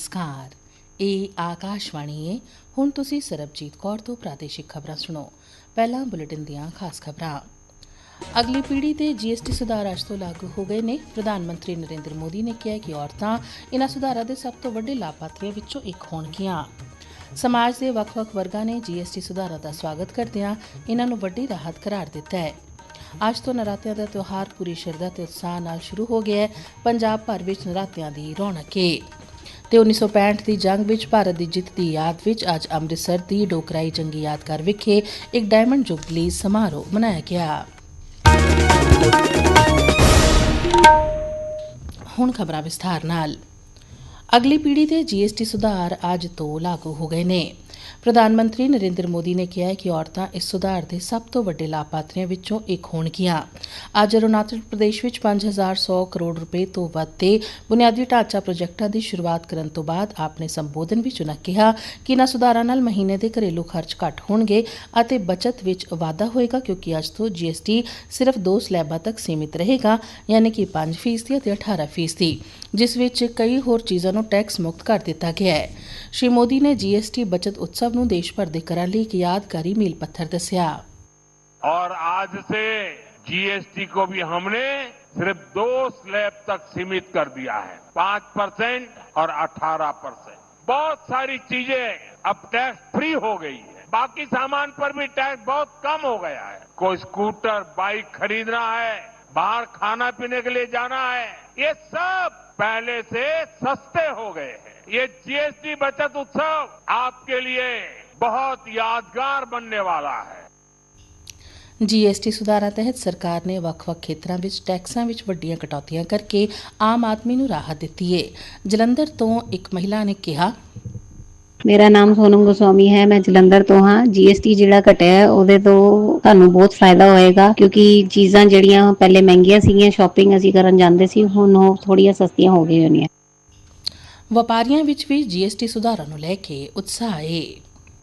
ਨਮਸਕਾਰ। ਇਹ ਆਕਾਸ਼ਵਾਣੀ ਹੈ ਹੁਣ ਤੁਸੀਂ ਸਰਬਜੀਤ ਕੌਰ ਤੋਂ ਪ੍ਰਾਦੇਸ਼ਿਕ ਖਬਰਾਂ ਸੁਣੋ। ਪਹਿਲਾਂ ਬੁਲੇਟਿਨ ਦੀਆਂ ਖਾਸ ਖਬਰਾਂ। ਅਗਲੀ ਪੀੜ੍ਹੀ ਤੇ ਜੀਐਸਟੀ ਸੁਧਾਰ ਅੱਜ ਤੋਂ ਲਾਗੂ ਹੋ ਗਏ ਨੇ। ਪ੍ਰਧਾਨ ਮੰਤਰੀ ਨਰਿੰਦਰ ਮੋਦੀ ਨੇ ਕਿਹਾ ਕਿ ਔਰਤਾਂ ਇਹਨਾਂ ਸੁਧਾਰਾਂ ਦੇ ਸਭ ਤੋਂ ਵੱਡੇ ਲਾਭਪਾਤਰੀਆਂ ਵਿੱਚੋਂ ਇੱਕ ਹੋਣਗੀਆਂ। ਸਮਾਜ ਦੇ ਵੱਖ-ਵੱਖ ਵਰਗਾਂ ਨੇ ਜੀਐਸਟੀ ਸੁਧਾਰਾਂ ਦਾ ਸਵਾਗਤ ਕਰਦਿਆਂ ਇਹਨਾਂ ਨੂੰ ਵੱਡੀ ਰਾਹਤ ਕਰਾਰ ਦਿੱਤਾ ਹੈ। ਅੱਜ ਤੋਂ ਨਰਾਤਿਆਂ ਦਾ ਤਿਉਹਾਰ ਪੂਰੀ ਸ਼ਰਧਾ ਤੇ ਉਤਸ਼ਾਹ ਨਾਲ ਸ਼ੁਰੂ ਹੋ ਗਿਆ ਹੈ। ਪੰਜਾਬ ਭਰ ਵਿੱਚ ਨਰਾਤਿਆਂ ਦੀ ਰੌਣਕ ਹੈ ਤੇ 1965 ਦੀ ਜੰਗ ਵਿੱਚ ਭਾਰਤ ਦੀ ਜਿੱਤ ਦੀ ਯਾਦ ਵਿੱਚ ਅੱਜ ਅੰਮ੍ਰਿਤਸਰ ਦੀ ਡੋਕਰਾਈ ਜੰਗੀ ਯਾਦਗਾਰ ਵਿਖੇ ਇੱਕ ਡਾਇਮੰਡ ਜੁਬਲੀ ਸਮਾਰੋਹ ਮਨਾਇਆ ਗਿਆ। ਹੁਣ ਖਬਰਾਂ ਵਿਸਥਾਰ ਨਾਲ। ਅਗਲੀ ਪੀੜ੍ਹੀ ਦੇ ਜੀਐਸਟੀ ਸੁਧਾਰ ਅੱਜ ਤੋਂ ਲਾਗੂ ਹੋ ਗਏ ਨੇ। ਪ੍ਰਧਾਨ ਮੰਤਰੀ ਨਰਿੰਦਰ ਮੋਦੀ ਨੇ ਕਿਹਾ ਹੈ ਕਿ ਔਰਤਾਂ ਇਸ ਸੁਧਾਰ ਦੇ ਸਭ ਤੋਂ ਵੱਡੇ ਲਾਭਪਾਤਰੀਆਂ ਵਿੱਚੋਂ ਇੱਕ ਹੋਣਗੀਆਂ। ਅੱਜ ਅਰੁਣਾਚਲ ਪ੍ਰਦੇਸ਼ ਵਿੱਚ 5100 ਕਰੋੜ ਰੁਪਏ ਤੋਂ ਵੱਧ ਦੇ ਬੁਨਿਆਦੀ ਢਾਂਚਾ ਪ੍ਰੋਜੈਕਟਾਂ ਦੀ ਸ਼ੁਰੂਆਤ ਕਰਨ ਤੋਂ ਬਾਅਦ ਆਪਣੇ ਸੰਬੋਧਨ ਵਿੱਚ ਉਨ੍ਹਾਂ ਕਿਹਾ ਕਿ ਇਨ੍ਹਾਂ ਸੁਧਾਰਾਂ ਨਾਲ ਮਹੀਨੇ ਦੇ ਘਰੇਲੂ ਖਰਚ ਘੱਟ ਹੋਣਗੇ ਅਤੇ ਬਚਤ ਵਿੱਚ ਵਾਧਾ ਹੋਏਗਾ ਕਿਉਂਕਿ ਅੱਜ ਤੋਂ ਜੀਐਸਟੀ ਸਿਰਫ ਦੋ ਸਲੈਬਾਂ ਤੱਕ ਸੀਮਿਤ ਰਹੇਗਾ, ਯਾਨੀ ਕਿ 5% ਅਤੇ 18% ਜਿਸ ਵਿੱਚ ਕਈ ਹੋਰ ਚੀਜ਼ਾਂ ਨੂੰ ਟੈਕਸ ਮੁਕਤ ਕਰ ਦਿੱਤਾ ਗਿਆ ਹੈ। ਸ਼੍ਰੀ ਮੋਦੀ ਨੇ ਜੀਐਸਟੀ ਬਚਤ ਉਤਸਵ ਨੂੰ ਦੇਸ਼ ਭਰ ਦੇ ਘਰਾਂ ਲਈ ਇੱਕ ਯਾਦਗਾਰੀ ਮੀਲ ਪੱਥਰ ਦੱਸਿਆ और आज से जीएसटी को भी हमने सिर्फ दो स्लैब तक सीमित कर दिया है पांच परसेंट और अठारह परसेंट बहुत सारी चीजें अब टैक्स फ्री हो गई है बाकी सामान पर भी टैक्स बहुत कम हो गया है कोई स्कूटर बाइक खरीदना है बाहर खाना पीने के लिए जाना है ये सब पहले से सस्ते हो गए हैं ये जीएसटी बचत उत्सव आपके लिए बहुत यादगार बनने वाला है ਜੀਐਸਟੀ ਸੁਧਾਰਾਂ ਤਹਿਤ ਸਰਕਾਰ ਨੇ ਵੱਖ-ਵੱਖ ਖੇਤਰਾਂ ਵਿੱਚ ਟੈਕਸਾਂ ਵਿੱਚ ਵੱਡੀਆਂ ਕਟੌਤੀਆਂ ਕਰਕੇ ਆਮ ਆਦਮੀ ਨੂੰ ਰਾਹਤ ਦਿੱਤੀ ਹੈ ਜਲੰਧਰ ਤੋਂ ਇੱਕ ਮਹਿਲਾ ਨੇ ਕਿਹਾ ਮੇਰਾ ਨਾਮ ਸੋਨਮ ਗੋਸਵਾਮੀ ਹੈ ਮੈਂ ਜਲੰਧਰ ਤੋਂ ਹਾਂ ਜੀਐਸਟੀ ਜਿਹੜਾ ਘਟਿਆ ਹੈ ਉਹਦੇ ਤੋਂ ਤੁਹਾਨੂੰ ਬਹੁਤ ਫਾਇਦਾ ਹੋਏਗਾ ਕਿਉਂਕਿ ਚੀਜ਼ਾਂ ਜਿਹੜੀਆਂ ਪਹਿਲੇ ਮਹਿੰਗੀਆਂ ਸੀਗੀਆਂ ਸ਼ਾਪਿੰਗ ਅਸੀਂ ਕਰਨ ਜਾਂਦੇ ਸੀ ਹੁਣ ਉਹ ਥੋੜੀਆਂ ਸਸਤੀਆਂ ਹੋ ਗਈਆਂ ਨੇ ਵਪਾਰੀਆਂ ਵਿੱਚ ਵੀ ਜੀਐਸਟੀ ਸੁਧਾਰਾਂ ਨੂੰ ਲੈ ਕੇ ਉਤਸ਼ਾਹ ਹੈ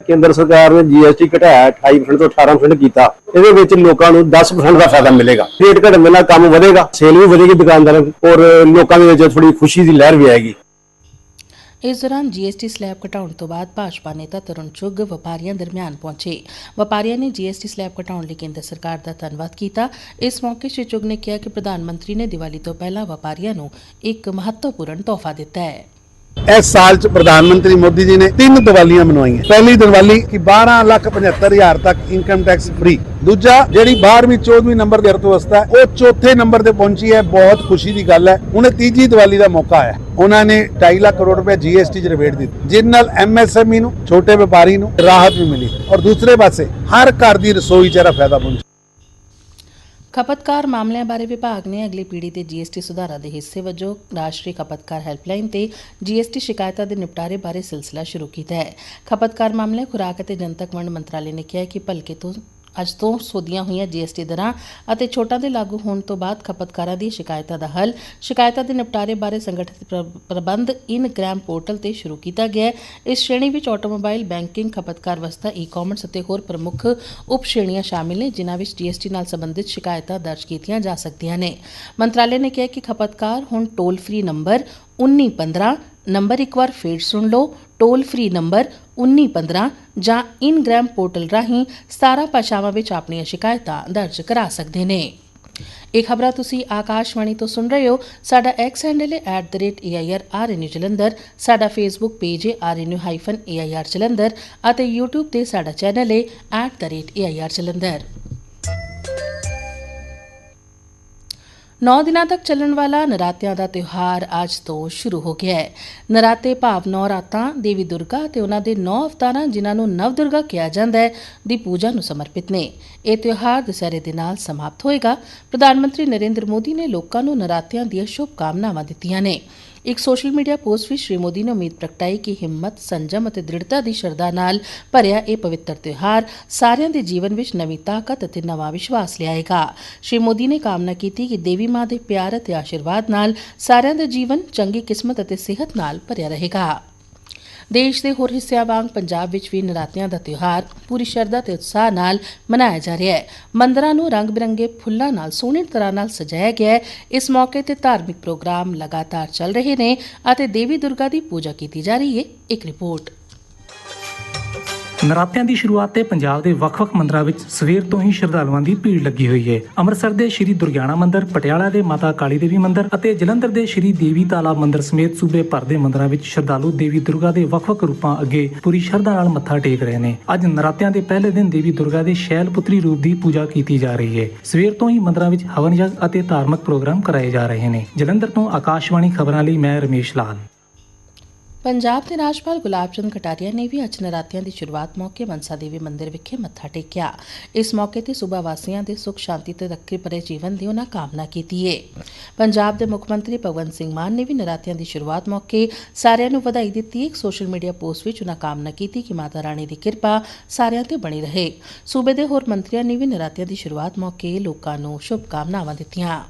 ਕੇਂਦਰ ਸਰਕਾਰ ਨੇ ਜੀਐਸਟੀ ਘਟਾਇਆ 28% ਤੋਂ 18% ਕੀਤਾ। ਇਹਦੇ ਵਿੱਚ ਲੋਕਾਂ ਨੂੰ 10% ਦਾ ਫਾਇਦਾ ਮਿਲੇਗਾ। ਰੇਟ ਘਟਣ ਨਾਲ ਕੰਮ ਵਧੇਗਾ ਸੇਲ ਵੀ ਵਧੇਗੀ ਦੁਕਾਨਦਾਰਾਂ ਦੀ ਔਰ ਲੋਕਾਂ ਦੇ ਵਿੱਚ ਥੋੜੀ ਖੁਸ਼ੀ ਦੀ ਲਹਿਰ ਵੀ ਆਏਗੀ। ਇਸ ਦੌਰਾਨ ਜੀਐਸਟੀ ਸਲੈਬ ਘਟਾਉਣ ਤੋਂ ਬਾਅਦ ਭਾਜਪਾ ਨੇਤਾ ਤਰੁਣ ਚੁੱਗ ਵਪਾਰੀਆਂ ਦਰਮਿਆਨ ਪਹੁੰਚੇ। ਵਪਾਰੀਆਂ ਨੇ ਜੀਐਸਟੀ ਸਲੈਬ ਘਟਾਉਣ ਲਈ ਕੇਂਦਰ ਸਰਕਾਰ ਦਾ ਧੰਨਵਾਦ ਕੀਤਾ। ਇਸ ਮੌਕੇ ਸ਼੍ਰੀ ਚੁੱਗ ਨੇ ਕਿਹਾ ਕਿ ਪ੍ਰਧਾਨ ਮੰਤਰੀ ਨੇ ਦੀਵਾਲੀ ਤੋਂ ਪਹਿਲਾਂ ਵਪਾਰੀਆਂ ਨੂੰ ਇੱਕ ਮਹੱਤਵਪੂਰਨ ਤੋਹਫਾ ਦਿੱਤਾ ਹੈ। ਇਸ ਸਾਲ ਚ ਪ੍ਰਧਾਨ ਮੰਤਰੀ ਮੋਦੀ ਜੀ ਨੇ ਤਿੰਨ ਦੀਵਾਲੀਆਂ ਮਨਾਈਆਂ। ਪਹਿਲੀ ਦੀਵਾਲੀ ਕਿ 12 ਲੱਖ 75 ਤੱਕ ਇਨਕਮ ਟੈਕਸ ਫ੍ਰੀ ਦੂਜਾ ਜਿਹੜੀ 12ਵੀਂ 14ਵੀਂ ਨੰਬਰ ਦੀ ਅਰਥਵਿਵਸਥਾ ਹੈ, ਉਹ ਚੌਥੇ ਨੰਬਰ ਤੇ ਪਹੁੰਚੀ ਹੈ। ਬਹੁਤ ਖੁਸ਼ੀ ਦੀ ਗੱਲ ਹੈ। ਹੁਣ ਤੀਜੀ ਦੀਵਾਲੀ ਦਾ ਮੌਕਾ ਆਇਆ। ਉਹਨਾਂ ਨੇ 2.5 ਲੱਖ ਕਰੋੜ ਰੁਪਏ ਜੀਐਸਟੀ ਚ ਰਿਬੇਟ ਦਿੱਤੀ। ਜਿਸ ਨਾਲ ਐਮਐਸਐਮਈ ਨੂੰ ਛੋਟੇ ਵਪਾਰੀ ਨੂੰ ਰਾਹਤ ਵੀ ਮਿਲੀ। ਔਰ ਦੂਸਰੇ ਪਾਸੇ ਹਰ ਘਰ ਦੀ ਰਸੋਈ ਚ ਇਹਦਾ ਫਾਇਦਾ ਪਹੁੰਚਿਆ। ਖਪਤਕਾਰ ਮਾਮਲਿਆਂ ਬਾਰੇ ਵਿਭਾਗ ਨੇ ਅਗਲੀ ਪੀੜ੍ਹੀ ਦੇ ਜੀਐਸਟੀ ਸੁਧਾਰਾਂ ਦੇ ਹਿੱਸੇ ਵਜੋਂ ਰਾਸ਼ਟਰੀ ਖਪਤਕਾਰ ਹੈਲਪਲਾਈਨ ਤੇ ਜੀਐਸਟੀ ਸ਼ਿਕਾਇਤਾਂ ਦੇ ਨਿਪਟਾਰੇ ਬਾਰੇ ਸਿਲਸਿਲਾ ਸ਼ੁਰੂ ਕੀਤਾ ਹੈ। ਖਪਤਕਾਰ ਮਾਮਲੇ ਖੁਰਾਕ ਅਤੇ ਜਨਤਕ ਵੰਡ ਮੰਤਰਾਲੇ ਨੇ ਕਿਹਾ ਹੈ ਕਿ ਭਲਕੇ ਤੋਂ ਅੱਜ ਤੋਂ ਸੋਧੀਆਂ ਹੋਈਆਂ ਜੀਐਸਟੀ ਦਰਾਂ ਅਤੇ ਛੋਟਾਂ ਦੇ ਲਾਗੂ ਹੋਣ ਤੋਂ ਬਾਅਦ ਖਪਤਕਾਰਾਂ ਦੀ ਸ਼ਿਕਾਇਤਾਂ ਦਾ ਹੱਲ। ਸ਼ਿਕਾਇਤਾਂ ਦੇ ਨਿਪਟਾਰੇ ਬਾਰੇ ਸੰਗਠਿਤ ਪ੍ਰਬੰਧ ਇਨ ਗ੍ਰੈਮ ਪੋਰਟਲ ਤੇ ਸ਼ੁਰੂ ਕੀਤਾ ਗਿਆ ਹੈ। ਇਸ ਸ਼੍ਰੇਣੀ ਵਿੱਚ ਆਟੋਮੋਬਾਈਲ ਬੈਂਕਿੰਗ, ਖਪਤਕਾਰ ਵਸਤਾਂ ਈ-ਕਾਮਰਸ ਅਤੇ ਹੋਰ ਪ੍ਰਮੁੱਖ ਉਪ ਸ਼੍ਰੇਣੀਆਂ ਸ਼ਾਮਿਲ ਨੇ, ਜਿਨ੍ਹਾਂ ਵਿੱਚ ਜੀਐਸਟੀ ਨਾਲ ਸੰਬੰਧਿਤ ਸ਼ਿਕਾਇਤਾਂ ਦਰਜ ਕੀਤੀਆਂ ਜਾ ਸਕਦੀਆਂ ਨੇ। ਮੰਤਰਾਲੇ ਨੇ ਕਿਹਾ ਕਿ ਖਪਤਕਾਰ ਹੁਣ ਟੋਲ ਫ੍ਰੀ ਨੰਬਰ 1915 ਨੰਬਰ ਇੱਕ ਵਾਰ ਫੇਰ ਸੁਣ ਲਓ ਟੋਲ ਫ੍ਰੀ ਨੰਬਰ 1915 ਜਾਂ ਇਨਗ੍ਰਾਮ ਪੋਰਟਲ ਰਾਹੀਂ 17 ਭਾਸ਼ਾਵਾਂ ਵਿੱਚ ਆਪਣੀਆਂ ਸ਼ਿਕਾਇਤਾਂ ਦਰਜ ਕਰਾ ਸਕਦੇ ਨੇ। ਇਹ ਖਬਰਾਂ ਤੁਸੀਂ ਆਕਾਸ਼ਵਾਣੀ ਤੋਂ ਸੁਣ ਰਹੇ ਹੋ। ਸਾਡਾ ਐਕਸ ਹੈਂਡਲ ਹੈ @airrnu ਜਲੰਧਰ। ਸਾਡਾ ਫੇਸਬੁੱਕ ਪੇਜ ਹੈ rnu-air ਜਲੰਧਰ ਅਤੇ YouTube ਤੇ ਸਾਡਾ ਚੈਨਲ ਹੈ @air ਜਲੰਧਰ। 9 ਦਿਨਾਂ ਤੱਕ ਚੱਲਣ ਵਾਲਾ ਨਰਾਤਿਆਂ ਦਾ ਤਿਉਹਾਰ ਅੱਜ ਤੋਂ ਸ਼ੁਰੂ ਹੋ ਗਿਆ ਹੈ। ਨਰਾਤੇ ਭਾਵ ਨੌ ਰਾਤਾਂ, ਦੇਵੀ ਦੁਰਗਾ ਤੇ ਉਹਨਾਂ ਦੇ ਨੌ ਅਵਤਾਰਾਂ, ਜਿਨ੍ਹਾਂ ਨੂੰ ਨਵ ਦੁਰਗਾ ਕਿਹਾ ਜਾਂਦਾ ਹੈ, ਦੀ ਪੂਜਾ ਨੂੰ ਸਮਰਪਿਤ ਨੇ। ਇਹ ਤਿਉਹਾਰ ਦੁਸਹਿਰੇ ਦੇ ਨਾਲ ਸਮਾਪਤ ਹੋਏਗਾ। ਪ੍ਰਧਾਨ ਮੰਤਰੀ ਨਰਿੰਦਰ ਮੋਦੀ ਨੇ ਲੋਕਾਂ ਨੂੰ ਨਰਾਤਿਆਂ ਦੀਆਂ ਸ਼ੁਭ ਕਾਮਨਾਵਾਂ ਦਿੱਤੀਆਂ ਨੇ। ਇੱਕ ਸੋਸ਼ਲ ਮੀਡੀਆ ਪੋਸਟ ਵਿੱਚ ਸ਼੍ਰੀ ਮੋਦੀ ਨੇ ਉਮੀਦ ਪ੍ਰਗਟਾਈ ਕਿ ਹਿੰਮਤ, ਸੰਜਮ ਅਤੇ ਦ੍ਰਿੜਤਾ ਦੀ ਸ਼ਰਧਾ ਨਾਲ ਭਰਿਆ ਇਹ ਪਵਿੱਤਰ ਤਿਉਹਾਰ ਸਾਰਿਆਂ ਦੇ ਜੀਵਨ ਵਿੱਚ ਨਵੀਂ ਤਾਕਤ ਅਤੇ ਨਵਾਂ ਵਿਸ਼ਵਾਸ ਲਿਆਏਗਾ। ਸ਼੍ਰੀ ਮੋਦੀ ਨੇ ਕਾਮਨਾ ਕੀਤੀ ਕਿ ਦੇਵੀ ਮਾਂ ਦੇ ਪਿਆਰ ਅਤੇ ਆਸ਼ੀਰਵਾਦ ਨਾਲ ਸਾਰਿਆਂ ਦਾ ਜੀਵਨ ਚੰਗੀ ਕਿਸਮਤ ਅਤੇ ਸਿਹਤ ਨਾਲ ਭਰਿਆ ਰਹੇਗਾ। ਦੇਸ਼ ਦੇ ਹੋਰ ਹਿੱਸਿਆਂ ਵਾਂਗ ਪੰਜਾਬ ਵਿੱਚ ਵੀ ਨਰਾਤਿਆਂ ਦਾ ਤਿਉਹਾਰ ਪੂਰੀ ਸ਼ਰਧਾ ਤੇ ਉਤਸ਼ਾਹ ਨਾਲ ਮਨਾਇਆ ਜਾ ਰਿਹਾ ਹੈ। ਮੰਦਰਾਂ ਨੂੰ ਰੰਗ-ਬਿਰੰਗੇ ਫੁੱਲਾਂ ਨਾਲ, ਸੋਹਣੀ ਤਰ੍ਹਾਂ ਨਾਲ ਸਜਾਇਆ ਗਿਆ ਹੈ। ਇਸ ਮੌਕੇ ਤੇ ਧਾਰਮਿਕ ਪ੍ਰੋਗਰਾਮ ਲਗਾਤਾਰ ਚੱਲ ਰਹੇ ਨੇ ਅਤੇ ਦੇਵੀ ਦੁਰਗਾ ਦੀ ਪੂਜਾ ਕੀਤੀ ਜਾ ਰਹੀ ਹੈ। ਇੱਕ ਰਿਪੋਰਟ। ਨਰਾਤਿਆਂ ਦੀ ਸ਼ੁਰੂਆਤ ਤੇ ਪੰਜਾਬ ਦੇ ਵੱਖ-ਵੱਖ ਮੰਦਰਾਂ ਵਿੱਚ ਸਵੇਰ ਤੋਂ ਹੀ ਸ਼ਰਧਾਲੂਆਂ ਦੀ ਭੀੜ ਲੱਗੀ ਹੋਈ ਹੈ ਅੰਮ੍ਰਿਤਸਰ ਦੇ ਸ਼੍ਰੀ ਦੁਰਗਿਆਣਾ ਮੰਦਿਰ, ਪਟਿਆਲਾ ਦੇ ਮਾਤਾ ਕਾਲੀ ਦੇਵੀ ਮੰਦਿਰ ਅਤੇ ਜਲੰਧਰ ਦੇ ਸ਼੍ਰੀ ਦੇਵੀ ਤਾਲਾਬ ਮੰਦਿਰ ਸਮੇਤ ਸੂਬੇ ਭਰ ਦੇ ਮੰਦਰਾਂ ਵਿੱਚ ਸ਼ਰਧਾਲੂ ਦੇਵੀ ਦੁਰਗਾ ਦੇ ਵੱਖ-ਵੱਖ ਰੂਪਾਂ ਅੱਗੇ ਪੂਰੀ ਸ਼ਰਧਾ ਨਾਲ ਮੱਥਾ ਟੇਕ ਰਹੇ ਨੇ। ਅੱਜ ਨਰਾਤਿਆਂ ਦੇ ਪਹਿਲੇ ਦਿਨ ਦੇਵੀ ਦੁਰਗਾ ਦੇ ਸ਼ੈਲ ਪੁੱਤਰੀ ਰੂਪ ਦੀ ਪੂਜਾ ਕੀਤੀ ਜਾ ਰਹੀ ਹੈ ਸਵੇਰ ਤੋਂ ਹੀ ਮੰਦਰਾਂ ਵਿੱਚ ਹਵਨ ਯੱਗ ਅਤੇ ਧਾਰਮਿਕ ਪ੍ਰੋਗਰਾਮ ਕਰਾਏ ਜਾ ਰਹੇ ਨੇ। ਜਲੰਧਰ ਤੋਂ ਆਕਾਸ਼ਵਾਣੀ ਖਬਰਾਂ ਲਈ ਮੈਂ ਰਮੇਸ਼ ਲਾਲ। ਪੰਜਾਬ ਦੇ ਰਾਜਪਾਲ ਗੁਲਾਬ ਚੰਦ ਕਟਾਰੀਆ ਨੇ ਵੀ ਅੱਜ ਨਰਾਤਿਆਂ ਦੀ ਸ਼ੁਰੂਆਤ ਮੌਕੇ ਮਨਸਾ ਦੇਵੀ ਮੰਦਿਰ ਵਿਖੇ ਮੱਥਾ ਟੇਕਿਆ। ਇਸ ਮੌਕੇ ਤੇ ਸੂਬਾ ਵਾਸੀਆਂ ਦੇ ਸੁਖ, ਸ਼ਾਂਤੀ ਤੇ ਰੱਖੀ ਭਰੇ ਜੀਵਨ ਦੀ ਉਹਨਾਂ ਕਾਮਨਾ ਕੀਤੀ ਏ। ਪੰਜਾਬ ਦੇ ਮੁੱਖ ਮੰਤਰੀ ਭਗਵੰਤ ਸਿੰਘ ਮਾਨ ਨੇ ਵੀ ਨਰਾਤਿਆਂ ਦੀ ਸ਼ੁਰੂਆਤ ਮੌਕੇ ਸਾਰਿਆਂ ਨੂੰ ਵਧਾਈ ਦਿੱਤੀ ਇੱਕ ਸੋਸ਼ਲ ਮੀਡੀਆ ਪੋਸਟ ਵਿੱਚ ਉਹਨਾਂ ਕਾਮਨਾ ਕੀਤੀ ਕਿ ਮਾਤਾ ਰਾਣੀ ਦੀ ਕਿਰਪਾ ਸਾਰਿਆਂ ਤੇ ਬਣੀ ਰਹੇ। ਸੂਬੇ ਦੇ ਹੋਰ ਮੰਤਰੀਆਂ ਨੇ ਵੀ ਨਰਾਤਿਆਂ ਦੀ ਸ਼ੁਰੂਆਤ ਮੌਕੇ ਲੋਕਾਂ ਨੂੰ ਸ਼ੁਭ ਕਾਮਨਾਵਾਂ ਦਿੱਤੀਆਂ।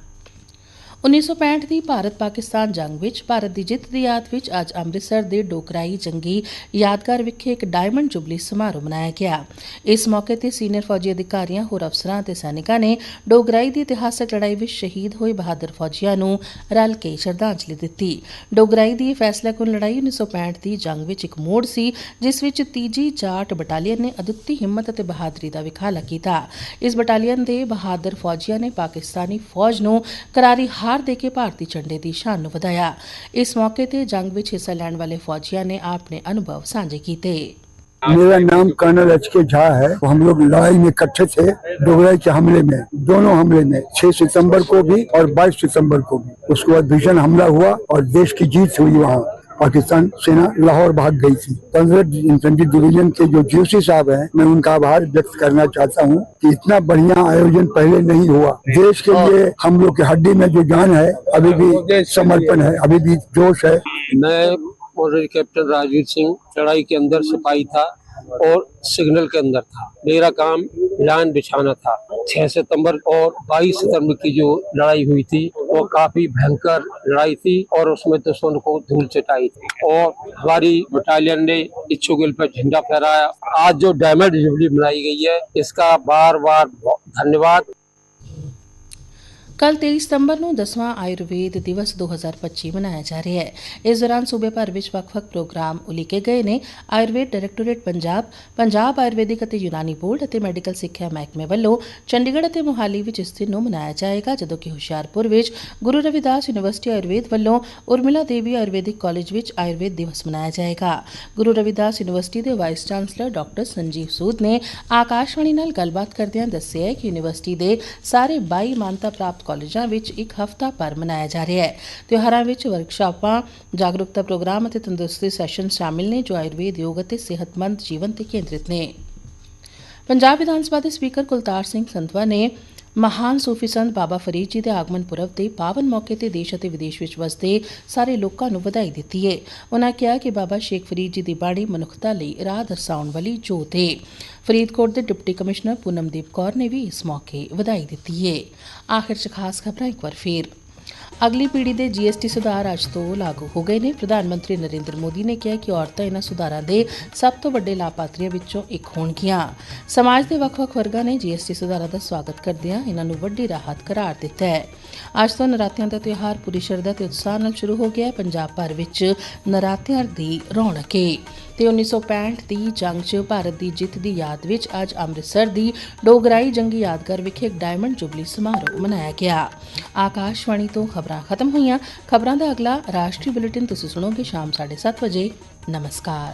1965 ਦੀ ਭਾਰਤ-ਪਾਕਿਸਤਾਨ ਜੰਗ ਵਿੱਚ ਭਾਰਤ ਦੀ ਜਿੱਤ ਦੀ ਯਾਦ ਵਿੱਚ ਅੱਜ ਅੰਮ੍ਰਿਤਸਰ ਦੇ ਡੋਕਰਾਈ ਜੰਗੀ ਯਾਦਗਾਰ ਵਿਖੇ ਇੱਕ ਡਾਇਮੰਡ ਜੁਬਲੀ ਸਮਾਰੋਹ ਮਨਾਇਆ ਗਿਆ। ਇਸ ਮੌਕੇ ਤੇ ਸੀਨੀਅਰ ਫੌਜੀ ਅਧਿਕਾਰੀਆਂ, ਹੋਰ ਅਫਸਰਾਂ ਅਤੇ ਸੈਨਿਕਾਂ ਨੇ ਡੋਗਰਾਈ ਦੀ ਇਤਿਹਾਸਕ ਲੜਾਈ ਵਿੱਚ ਸ਼ਹੀਦ ਹੋਏ ਬਹਾਦਰ ਫੌਜੀਆਂ ਨੂੰ ਰਲ ਕੇ ਸ਼ਰਧਾਂਜਲੀ ਦਿੱਤੀ। ਡੋਗਰਾਈ ਦੀ ਇਹ ਫੈਸਲਾਕੁਨ ਲੜਾਈ 1965 ਦੀ ਜੰਗ ਵਿੱਚ ਇੱਕ ਮੋੜ ਸੀ, ਜਿਸ ਵਿੱਚ ਤੀਜੀ ਜਾਟ ਬਟਾਲੀਅਨ ਨੇ ਅਦੁੱਤੀ ਹਿੰਮਤ ਅਤੇ ਬਹਾਦਰੀ ਦਾ ਵਿਖਾਲਾ ਕੀਤਾ। ਇਸ ਬਟਾਲੀਅਨ ਦੇ ਬਹਾਦਰ ਫੌਜੀਆਂ ਨੇ ਪਾਕਿਸਤਾਨੀ ਫੌਜ ਨੂੰ ਕਰਾਰੀ ਹਾਰ ਦੇ ਕੇ ਭਾਰਤੀ ਝੰਡੇ ਦੀ ਸ਼ਾਨ ਨੂੰ ਵਧਾਇਆ ਇਸ ਮੌਕੇ ਤੇ ਜੰਗ ਵਿੱਚ ਹਿੱਸਾ ਲੈਣ ਵਾਲੇ ਫੌਜੀਆਂ ਨੇ ਆਪਣੇ ਅਨੁਭਵ ਸਾਂਝੇ ਕੀਤੇ मेरा नाम कर्नल एच के झा है हम लोग लड़ाई में इकट्ठे थे डोगराई के हमले में दोनों हमले में 6 सितंबर को भी और 22 सितंबर को भी उसके बाद भीषण हमला हुआ और देश की जीत हुई वहाँ पाकिस्तान सेना लाहौर भाग गई थी। पंद्रह इन्फेंट्री डिवीज़न के जो जीओसी साहब हैं, मैं उनका आभार व्यक्त करना चाहता हूँ कि इतना बढ़िया आयोजन पहले नहीं हुआ। देश के लिए हम लोग के हड्डी में जो जान है, अभी भी समर्पण है, अभी भी जोश है। मैं कैप्टन राजवीर सिंह, चढ़ाई के अंदर सिपाही था। और सिग्नल के अंदर था। मेरा काम लाइन बिछाना था। 6 सितंबर और 22 सितंबर की जो लड़ाई हुई थी, वो काफ़ी भयंकर लड़ाई थी और उसमें दुश्मन को धूल चटाई थी। और हमारी बटालियन ने इच्छू पर झंडा फहराया। आज जो डायमंड जुबली बनाई गई है, इसका बार बार धन्यवाद। ਕੱਲ 23 ਸਤੰਬਰ ਨੂੰ 10ਵਾਂ ਆਯੁਰਵੇਦ ਦਿਵਸ 2025 ਮਨਾਇਆ ਜਾ ਰਿਹਾ ਹੈ। ਇਸ ਦੌਰਾਨ ਸੂਬੇ ਭਰ ਵਿੱਚ ਵੱਖ-ਵੱਖ ਪ੍ਰੋਗਰਾਮ ਉਲੀਕੇ ਗਏ ਨੇ। ਆਯੁਰਵੇਦ ਡਾਇਰੈਕਟੋਰੇਟ ਪੰਜਾਬ ਪੰਜਾਬ ਆਯੁਰਵੈਦਿਕ ਅਤੇ ਯੂਨਾਨੀ ਬੋਰਡ ਅਤੇ ਮੈਡੀਕਲ ਸਿੱਖਿਆ ਮਹਿਕਮੇ ਵੱਲੋਂ ਚੰਡੀਗੜ੍ਹ ਅਤੇ ਮੋਹਾਲੀ ਵਿੱਚ ਇਸ ਦਿਨ ਨੂੰ ਮਨਾਇਆ ਜਾਏਗਾ, ਜਦੋਂ ਕਿ ਹੁਸ਼ਿਆਰਪੁਰ ਵਿੱਚ ਗੁਰੂ ਰਵਿਦਾਸ ਯੂਨੀਵਰਸਿਟੀ ਆਯੁਰਵੇਦ ਵੱਲੋਂ ਉਰਮਿਲਾ ਦੇਵੀ ਆਯੁਰਵੈਦਿਕ ਕਾਲਜ ਵਿੱਚ ਆਯੁਰਵੇਦ ਦਿਵਸ ਮਨਾਇਆ ਜਾਏਗਾ। ਗੁਰੂ ਰਵਿਦਾਸ ਯੂਨੀਵਰਸਿਟੀ ਦੇ vice chancellor doctor Sanjeev Sood ਨੇ ਆਕਾਸ਼ਵਾਣੀ ਨਾਲ ਗੱਲਬਾਤ ਕਰਦਿਆਂ ਦੱਸਿਆ ਕਿ ਯੂਨੀਵਰਸਿਟੀ ਦੇ ਸਾਰੇ 22 ਮਾਨਤਾ ਪ੍ਰਾਪਤ ਕਾਲਜਾਂ ਵਿੱਚ ਇੱਕ ਹਫ਼ਤਾ ਭਰ ਮਨਾਇਆ ਜਾ ਰਿਹਾ ਹੈ। ਤਿਉਹਾਰਾਂ ਵਿੱਚ ਵਰਕਸ਼ਾਪਾਂ, ਜਾਗਰੂਕਤਾ ਪ੍ਰੋਗਰਾਮ ਅਤੇ ਤੰਦਰੁਸਤੀ ਸੈਸ਼ਨ ਸ਼ਾਮਿਲ ਨੇ ਜੋ ਆਯੁਰਵੇਦ, ਯੋਗ ਅਤੇ ਸਿਹਤਮੰਦ ਜੀਵਨ ਤੇ ਕੇਂਦਰਿਤ ਨੇ। ਪੰਜਾਬ ਵਿਧਾਨ ਸਭਾ ਦੇ ਸਪੀਕਰ ਕੁਲਤਾਰ ਸਿੰਘ ਸੰਧਵਾ ਨੇ ਮਹਾਨ ਸੂਫੀ ਸੰਤ ਬਾਬਾ ਫਰੀਦ ਜੀ ਦੇ ਆਗਮਨ ਪੁਰਬ ਦੇ ਪਾਵਨ ਮੌਕੇ ਤੇ ਦੇਸ਼ ਅਤੇ ਵਿਦੇਸ਼ ਵਿੱਚ ਵਸਦੇ ਸਾਰੇ ਲੋਕਾਂ ਨੂੰ ਵਧਾਈ ਦਿੱਤੀ ਹੈ ਉਹਨਾਂ ਕਿਹਾ ਕਿ ਬਾਬਾ ਸ਼ੇਖ ਫਰੀਦ ਜੀ ਦੀ ਬਾਣੀ ਮਨੁੱਖਤਾ ਲਈ ਰਾਹ ਦਰਸਾਉਣ ਵਾਲੀ ਜੋਤ ਹੈ ਫਰੀਦਕੋਟ ਦੇ ਡਿਪਟੀ ਕਮਿਸ਼ਨਰ ਪੂਨਮਦੀਪ ਕੌਰ ਨੇ ਵੀ ਇਸ ਮੌਕੇ ਵਧਾਈ ਦਿੱਤੀ ਹੈ ਆਖਿਰ 'ਚ ਖਾਸ ਖਬਰਾਂ ਇੱਕ ਵਾਰ ਫੇਰ। ਅਗਲੀ ਪੀੜ੍ਹੀ ਦੇ ਜੀਐਸਟੀ ਸੁਧਾਰ ਅੱਜ ਤੋਂ ਲਾਗੂ ਹੋ ਗਏ ਨੇ। ਪ੍ਰਧਾਨ ਮੰਤਰੀ ਨਰਿੰਦਰ ਮੋਦੀ ਨੇ ਕਿਹਾ ਕਿ ਔਰਤਾਂ ਇਹਨਾਂ ਸੁਧਾਰਾਂ ਦੇ ਸਭ ਤੋਂ ਵੱਡੇ ਲਾਭਪਾਤਰੀਆਂ ਵਿੱਚੋਂ ਇੱਕ ਹੋਣਗੀਆਂ। ਸਮਾਜ ਦੇ ਵੱਖ-ਵੱਖ ਵਰਗਾਂ ਨੇ ਜੀਐਸਟੀ ਸੁਧਾਰਾਂ ਦਾ ਸਵਾਗਤ ਕਰਦਿਆਂ ਇਹਨਾਂ ਨੂੰ ਵੱਡੀ ਰਾਹਤ ਕਰਾਰ ਦਿੱਤਾ ਹੈ। ਅੱਜ ਤੋਂ ਨਰਾਤਿਆਂ ਦਾ ਤਿਉਹਾਰ ਪੂਰੀ ਸ਼ਰਧਾ ਤੇ ਉਤਸ਼ਾਹ ਨਾਲ ਸ਼ੁਰੂ ਹੋ ਗਿਆ ਹੈ। ਪੰਜਾਬ ਭਰ ਵਿੱਚ ਨਰਾਤਿਆਂ ਦੀ ਰੌਣਕ ਹੈ ਤੇ 1965 ਦੀ ਜੰਗ 'ਚ ਭਾਰਤ ਦੀ ਜਿੱਤ ਦੀ ਯਾਦ ਵਿੱਚ ਅੱਜ ਅੰਮ੍ਰਿਤਸਰ ਦੀ ਡੋਗਰਾਈ ਜੰਗੀ ਯਾਦਗਾਰ ਵਿਖੇ ਇੱਕ ਡਾਇਮੰਡ ਜੁਬਲੀ ਸਮਾਰੋਹ ਮਨਾਇਆ ਗਿਆ। ਆਕਾਸ਼ਵਾਣੀ ਤੋਂ ਖਬਰਾਂ ਖਤਮ ਹੋਈਆਂ। ਖਬਰਾਂ ਦਾ ਅਗਲਾ ਰਾਸ਼ਟਰੀ ਬੁਲੇਟਿਨ ਤੁਸੀਂ ਸੁਣੋਗੇ ਸ਼ਾਮ 7:30 ਵਜੇ। ਨਮਸਕਾਰ।